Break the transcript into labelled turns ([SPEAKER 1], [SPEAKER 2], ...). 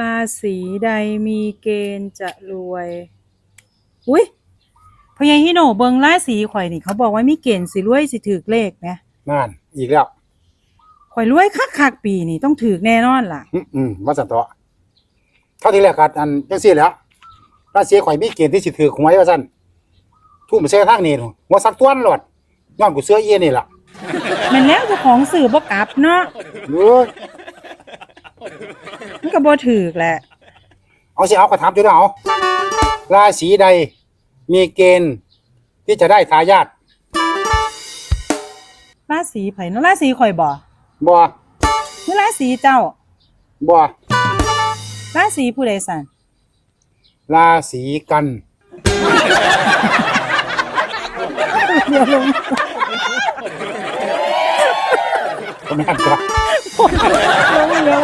[SPEAKER 1] ราศีใดมีเกณฑ์จะรวย อุ้ยพญาฮิโนเบิงราศีข่อยนี่เขาบอกว่ามีเกณฑ์สิรวยสิถือเลขไหม
[SPEAKER 2] นั่นอีกแล้ว
[SPEAKER 1] ข่อยรวยคักคักๆปีนี่ต้องถือแน่นอนล่ะ
[SPEAKER 2] อืมอืมว่าสันเถาะเท่าที่แรกกัดอันจังซี่แหล้วราศีข่อยมีเกณฑ์ที่สิถือหวยว่าซั่นทุ่มเสียทางนี้นู่นหัวสักต้วนหลอดย้อนกูเสื้อเอี้ยนี่ล่ะ
[SPEAKER 1] แมันแล้วเจ้าของสื่อบ่กลับเนาะ
[SPEAKER 2] เอ้ย
[SPEAKER 1] มันก็บ่ถือแหละ
[SPEAKER 2] เอาสิเอาก็ถามจุดเอาราศีใดมีเกณฑ์ที่จะได้ทายาท
[SPEAKER 1] ราศีไผเนาะราศีข่อยบ่
[SPEAKER 2] บ่
[SPEAKER 1] หรือราศีเจ้า
[SPEAKER 2] บ่
[SPEAKER 1] ราศีผู้ใดสั่น
[SPEAKER 2] ราศีกัน
[SPEAKER 1] เดี๋ยวลง
[SPEAKER 2] ก็แม่นตัว
[SPEAKER 1] ลง เร็ว